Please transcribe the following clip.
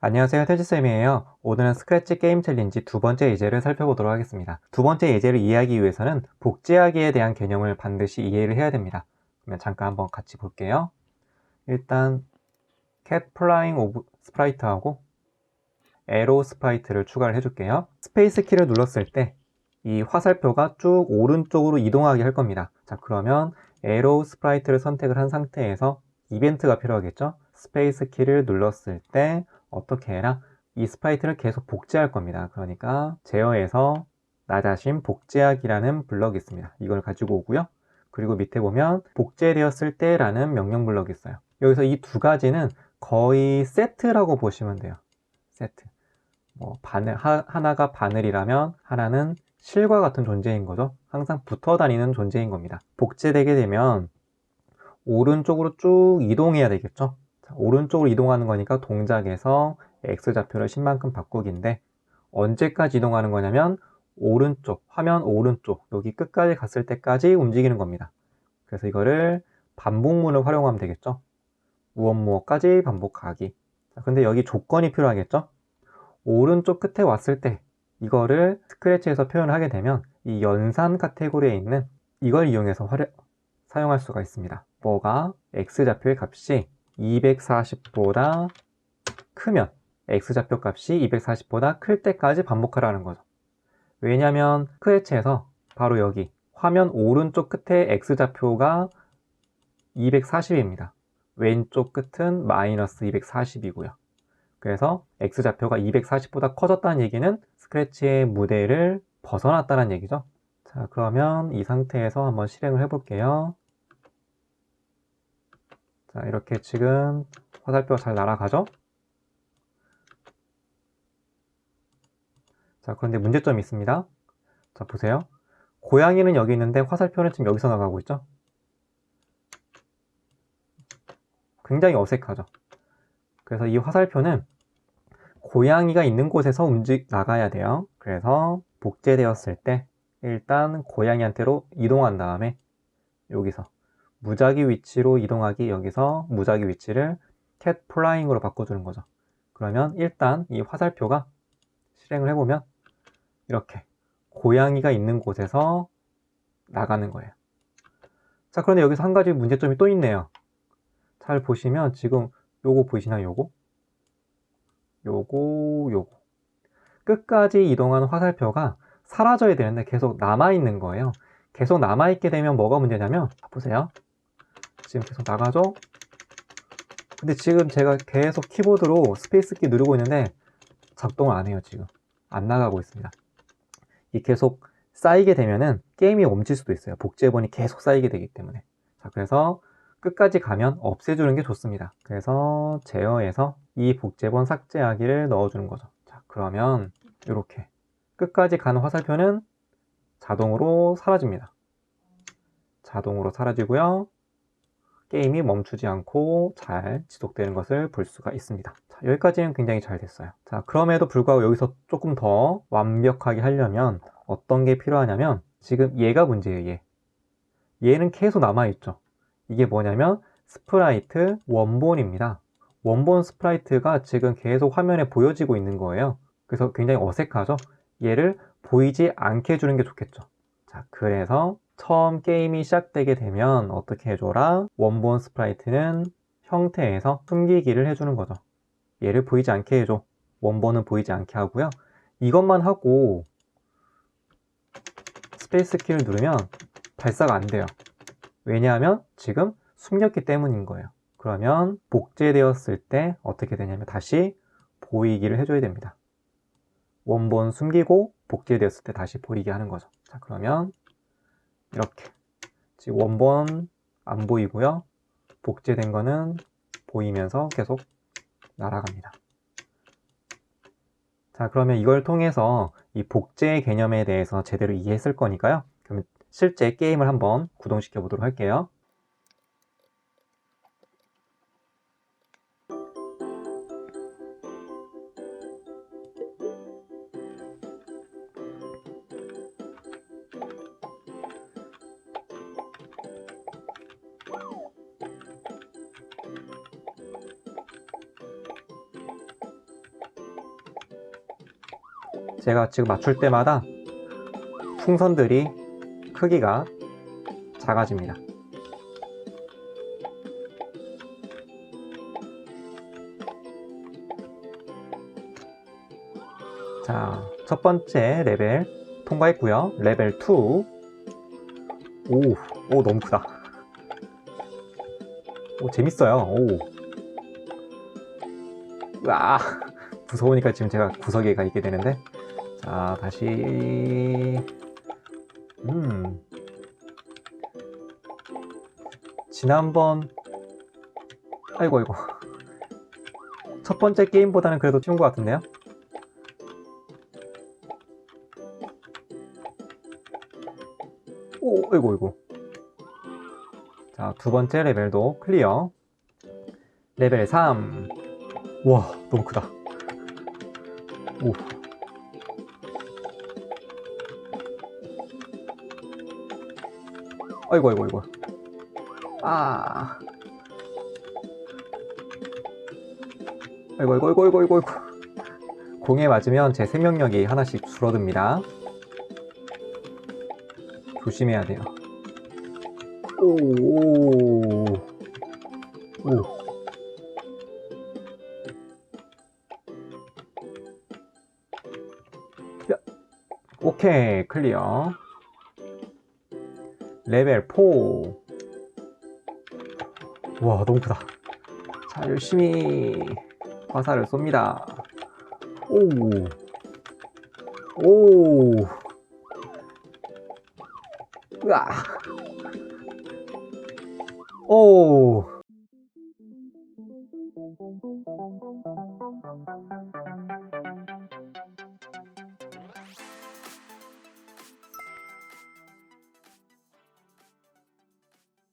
안녕하세요 태지쌤이에요. 오늘은 스크래치 게임 챌린지 두 번째 예제를 살펴보도록 하겠습니다. 두 번째 예제를 이해하기 위해서는 복제하기에 대한 개념을 반드시 이해를 해야 됩니다. 그러면 잠깐 한번 같이 볼게요. 일단 cat flying of 스프라이트하고 에로 스프라이트를 추가를 해줄게요 스페이스 키를 눌렀을 때 이 화살표가 쭉 오른쪽으로 이동하게 할 겁니다 자 그러면 에로 스프라이트를 선택을 한 상태에서 이벤트가 필요하겠죠 스페이스 키를 눌렀을 때 어떻게 해라? 이 스프라이트를 계속 복제할 겁니다. 그러니까 제어에서 나 자신 복제하기라는 블럭이 있습니다. 이걸 가지고 오고요. 그리고 밑에 보면 복제되었을 때라는 명령 블럭이 있어요. 여기서 이 두 가지는 거의 세트라고 보시면 돼요. 세트. 뭐 바늘 하, 하나가 바늘이라면 하나는 실과 같은 존재인 거죠. 항상 붙어 다니는 존재인 겁니다. 복제되게 되면 오른쪽으로 쭉 이동해야 되겠죠. 자, 오른쪽으로 이동하는 거니까 동작에서 X좌표를 10만큼 바꾸기인데 언제까지 이동하는 거냐면 오른쪽, 화면 오른쪽 여기 끝까지 갔을 때까지 움직이는 겁니다. 그래서 이거를 반복문을 활용하면 되겠죠. 무엇 무엇까지 반복하기. 자, 근데 여기 조건이 필요하겠죠. 오른쪽 끝에 왔을 때 이거를 스크래치에서 표현을 하게 되면 이 연산 카테고리에 있는 이걸 이용해서 활용, 사용할 수가 있습니다. 뭐가 X좌표의 값이 240보다 크면 x좌표 값이 240보다 클 때까지 반복하라는 거죠. 왜냐하면 스크래치에서 바로 여기 화면 오른쪽 끝에 x좌표가 240입니다. 왼쪽 끝은 마이너스 240이고요. 그래서 x좌표가 240보다 커졌다는 얘기는 스크래치의 무대를 벗어났다는 얘기죠. 자, 그러면 이 상태에서 한번 실행을 해볼게요. 자, 이렇게 지금 화살표가 잘 날아가죠? 자, 그런데 문제점이 있습니다. 자, 보세요. 고양이는 여기 있는데 화살표는 지금 여기서 나가고 있죠? 굉장히 어색하죠? 그래서 이 화살표는 고양이가 있는 곳에서 움직 나가야 돼요. 그래서 복제되었을 때 일단 고양이한테로 이동한 다음에 여기서 무작위 위치로 이동하기 여기서 무작위 위치를 cat flying으로 바꿔주는 거죠. 그러면 일단 이 화살표가 실행을 해보면 이렇게 고양이가 있는 곳에서 나가는 거예요. 자, 그런데 여기서 한 가지 문제점이 또 있네요. 잘 보시면 지금 요거 보이시나요? 요거? 요거, 요거. 끝까지 이동하는 화살표가 사라져야 되는데 계속 남아있는 거예요. 계속 남아있게 되면 뭐가 문제냐면, 보세요. 지금 계속 나가죠? 근데 지금 제가 계속 키보드로 스페이스 키 누르고 있는데 작동을 안 해요, 지금. 안 나가고 있습니다. 이 계속 쌓이게 되면은 게임이 멈출 수도 있어요. 복제본이 계속 쌓이게 되기 때문에. 자, 그래서 끝까지 가면 없애주는 게 좋습니다. 그래서 제어에서 이 복제본 삭제하기를 넣어주는 거죠. 자, 그러면 이렇게 끝까지 가는 화살표는 자동으로 사라집니다. 자동으로 사라지고요. 게임이 멈추지 않고 잘 지속되는 것을 볼 수가 있습니다. 자, 여기까지는 굉장히 잘 됐어요. 자, 그럼에도 불구하고 여기서 조금 더 완벽하게 하려면 어떤 게 필요하냐면 지금 얘가 문제예요, 얘. 얘는 계속 남아있죠. 이게 뭐냐면 스프라이트 원본입니다. 원본 스프라이트가 지금 계속 화면에 보여지고 있는 거예요. 그래서 굉장히 어색하죠? 얘를 보이지 않게 해주는 게 좋겠죠. 자, 그래서 처음 게임이 시작되게 되면 어떻게 해줘라? 원본 스프라이트는 형태에서 숨기기를 해주는 거죠. 얘를 보이지 않게 해줘. 원본은 보이지 않게 하고요. 이것만 하고 스페이스 키를 누르면 발사가 안 돼요. 왜냐하면 지금 숨겼기 때문인 거예요. 그러면 복제되었을 때 어떻게 되냐면 다시 보이기를 해줘야 됩니다. 원본 숨기고 복제되었을 때 다시 보이게 하는 거죠. 자, 그러면 이렇게 지금 원본 안 보이고요. 복제된 거는 보이면서 계속 날아갑니다. 자, 그러면 이걸 통해서 이 복제 개념에 대해서 제대로 이해했을 거니까요. 실제 게임을 한번 구동시켜 보도록 할게요. 제가 지금 맞출 때마다 풍선들이 크기가 작아집니다. 자, 첫 번째 레벨 통과했고요. 레벨 2. 오, 오 너무 크다. 오 재밌어요. 오. 와, 무서우니까 지금 제가 구석에 가 있게 되는데. 자, 다시 음. 지난번 아이고 아이고. 첫 번째 게임보다는 그래도 쉬운 것 같은데요? 오, 아이고, 아이고. 자, 두 번째 레벨도 클리어. 레벨 3. 와, 너무 크다. 오. 아이고, 아이고, 아이고. 아. 아이고, 아이고, 아이고, 아이고, 아이고. 아이고. 공에 맞으면 제 생명력이 하나씩 줄어듭니다. 조심해야 돼요. 오, 오. 오케이, 클리어. 레벨 4. 와, 너무 크다. 자, 열심히 화살을 쏩니다. 오, 오. 으아. 오.